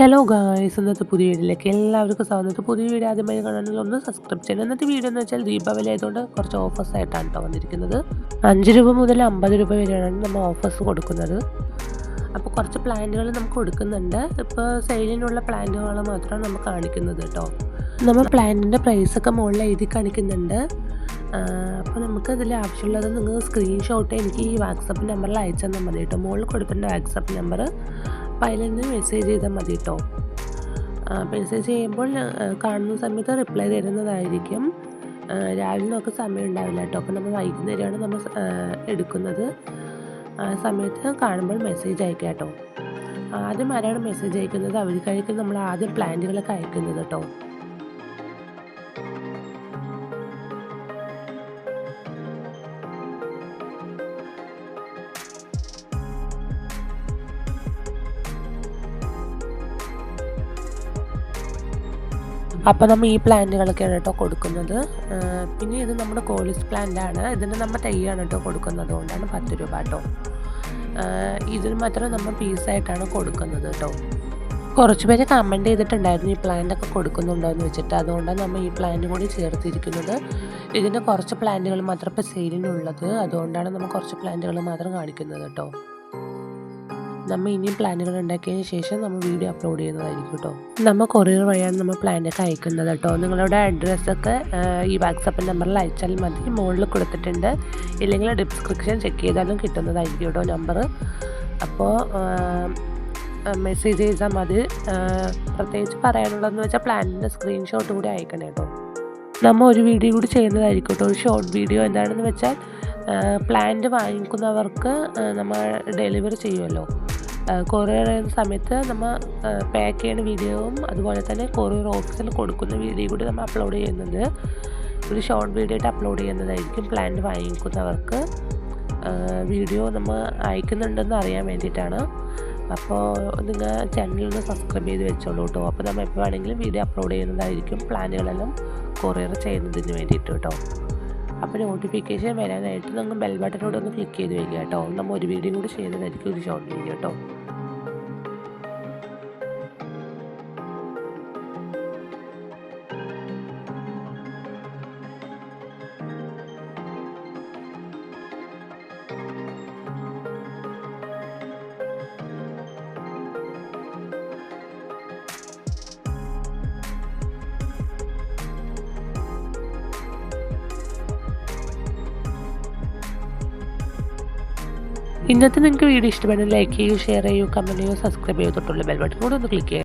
Hello guys ഇന്നത്തെ പുതിയ വീഡിയോയിലേക്ക് എല്ലാവർക്കും സ്വാഗതം. പുതിയ വീഡിയോ ആദ്യമായി കാണണമെങ്കിൽ ഒന്ന് സബ്സ്ക്രൈബ് ചെയ്യണം. ഇന്നത്തെ വീഡിയോ എന്ന് വെച്ചാൽ ദീപാവലി ആയതുകൊണ്ട് കുറച്ച് ഓഫേഴ്സ് ആയിട്ടാണ് കേട്ടോ വന്നിരിക്കുന്നത്. അഞ്ച് രൂപ മുതൽ അമ്പത് രൂപ വരെയാണ് നമ്മൾ ഓഫേഴ്സ് കൊടുക്കുന്നത്. അപ്പോൾ കുറച്ച് പ്ലാന്റുകൾ നമുക്ക് കൊടുക്കുന്നുണ്ട്. ഇപ്പോൾ സെയിലിനുള്ള പ്ലാന്റുകൾ മാത്രമാണ് നമ്മൾ കാണിക്കുന്നത് കേട്ടോ നമ്മൾ പ്ലാന്റിന്റെ പ്രൈസൊക്കെ മുകളിൽ എഴുതി കാണിക്കുന്നുണ്ട്. അപ്പോൾ നമുക്ക് അതിൽ ആവശ്യമുള്ളത് നിങ്ങൾ സ്ക്രീൻഷോട്ട് എനിക്ക് ഈ വാട്സപ്പ് നമ്പറിൽ അയച്ചാൽ മതി കേട്ടോ മുകളിൽ കൊടുക്കേണ്ട വാട്സപ്പ് നമ്പർ അപ്പോൾ അതിൽ നിന്ന് മെസ്സേജ് ചെയ്താൽ മതി കേട്ടോ മെസ്സേജ് ചെയ്യുമ്പോൾ കാണുന്ന സമയത്ത് റിപ്ലൈ തരുന്നതായിരിക്കും. രാവിലെ നമുക്ക് സമയം ഉണ്ടാവില്ല കേട്ടോ അപ്പോൾ നമ്മൾ വൈകുന്നേരമാണ് നമ്മൾ എടുക്കുന്നത്. ആ സമയത്ത് കാണുമ്പോൾ മെസ്സേജ് അയക്കാം കേട്ടോ ആദ്യം ആരാണ് മെസ്സേജ് അയക്കുന്നത്? അവർക്കായിരിക്കും നമ്മൾ ആദ്യം പ്ലാന്റുകളൊക്കെ അയക്കുന്നത് കേട്ടോ അപ്പോൾ നമ്മൾ ഈ പ്ലാന്റുകളൊക്കെയാണ് കേട്ടോ കൊടുക്കുന്നത്. പിന്നെ ഇത് നമ്മുടെ കോളിസ് പ്ലാന്റ് ആണ് ഇതിന് നമ്മൾ തൈയാണ് കേട്ടോ കൊടുക്കുന്നത്. കൊണ്ടാണ് പത്ത് രൂപ കേട്ടോ. ഇതിന് മാത്രം നമ്മൾ പീസായിട്ടാണ് കൊടുക്കുന്നത് കേട്ടോ. കുറച്ച് പേര് കമന്റ് ചെയ്തിട്ടുണ്ടായിരുന്നു ഈ പ്ലാന്റ് ഒക്കെ കൊടുക്കുന്നുണ്ടോ എന്ന് വെച്ചിട്ട്. അതുകൊണ്ടാണ് നമ്മൾ ഈ പ്ലാന്റ് കൂടി ചേർത്തിരിക്കുന്നത്. ഇതിന്റെ കുറച്ച് പ്ലാന്റുകൾ മാത്രം ഇപ്പോൾ സെയിലിനുള്ളത് അതുകൊണ്ടാണ് നമ്മൾ കുറച്ച് പ്ലാന്റുകൾ മാത്രം കാണിക്കുന്നത് കേട്ടോ. നമ്മൾ ഇനിയും പ്ലാനുകൾ ഉണ്ടാക്കിയതിന് ശേഷം നമ്മൾ വീഡിയോ അപ്ലോഡ് ചെയ്യുന്നതായിരിക്കും കേട്ടോ നമ്മൾ കൊറിയർ വഴിയാണ് നമ്മൾ പ്ലാനൊക്കെ അയക്കുന്നത് കേട്ടോ നിങ്ങളുടെ അഡ്രസ്സൊക്കെ ഈ വാട്സപ്പ് നമ്പറിൽ അയച്ചാൽ മതി. മുകളിൽ കൊടുത്തിട്ടുണ്ട്. ഇല്ലെങ്കിൽ ഡിസ്ക്രിപ്ഷൻ ചെക്ക് ചെയ്താലും കിട്ടുന്നതായിരിക്കും കേട്ടോ നമ്പർ അപ്പോൾ മെസ്സേജ് ചെയ്താൽ മതി. പ്രത്യേകിച്ച് പറയാനുള്ളതെന്ന് വെച്ചാൽ പ്ലാനിന്റെ സ്ക്രീൻഷോട്ട് കൂടി അയക്കണം കേട്ടോ നമ്മൾ ഒരു വീഡിയോ കൂടി ചെയ്യുന്നതായിരിക്കും കേട്ടോ ഒരു ഷോർട്ട് വീഡിയോ എന്താണെന്ന് വെച്ചാൽ പ്ലാന്റ് വാങ്ങിക്കുന്നവർക്ക് നമ്മൾ ഡെലിവറി ചെയ്യുമല്ലോ കൊറിയർ ചെയ്യുന്ന സമയത്ത് നമ്മൾ പാക്ക് ചെയ്യുന്ന വീഡിയോയും അതുപോലെ തന്നെ കൊറിയർ ഓഫീസിൽ കൊടുക്കുന്ന വീഡിയോ കൂടി നമ്മൾ അപ്ലോഡ് ചെയ്യുന്നത്. ഒരു ഷോർട്ട് വീഡിയോ ആയിട്ട് അപ്ലോഡ് ചെയ്യുന്നതായിരിക്കും പ്ലാന്റ് വാങ്ങിക്കുന്നവർക്ക്. വീഡിയോ നമ്മൾ അയക്കുന്നുണ്ടെന്ന് അറിയാൻ വേണ്ടിയിട്ടാണ്. അപ്പോൾ നിങ്ങൾ ചാനലൊന്ന് സബ്സ്ക്രൈബ് ചെയ്ത് വെച്ചോളൂ കേട്ടോ അപ്പോൾ നമ്മൾ എപ്പോൾ വേണമെങ്കിലും വീഡിയോ അപ്ലോഡ് ചെയ്യുന്നതായിരിക്കും പ്ലാനുകളെല്ലാം കൊറിയർ ചെയ്യുന്നതിന് വേണ്ടിയിട്ട് കേട്ടോ അപ്പോൾ നോട്ടിഫിക്കേഷൻ വരാനായിട്ട് നിങ്ങൾ ബെൽ ബട്ടനോട് ഒന്ന് ക്ലിക്ക് ചെയ്ത് വയ്ക്കുക കേട്ടോ. നമ്മൾ ഒരു വീഡിയോ കൂടി ചെയ്യുന്നതായിരിക്കും ഒരു ഷോർട്ട് വീഡിയോ കേട്ടോ ഇന്നത്തെ നിങ്ങൾക്ക് വീഡിയോ ഇഷ്ടപ്പെടുന്ന ലൈക്ക് ചെയ്യൂ ഷെയർ ചെയ്യൂ കമന്റ് ചെയ്യൂ സബ്സ്ക്രൈബ് ചെയ്യൂ തൊട്ടുള്ള ബെൽ ബട്ടൺ കൂടെ ഒന്ന് ക്ലിക്ക് ചെയ്യുക.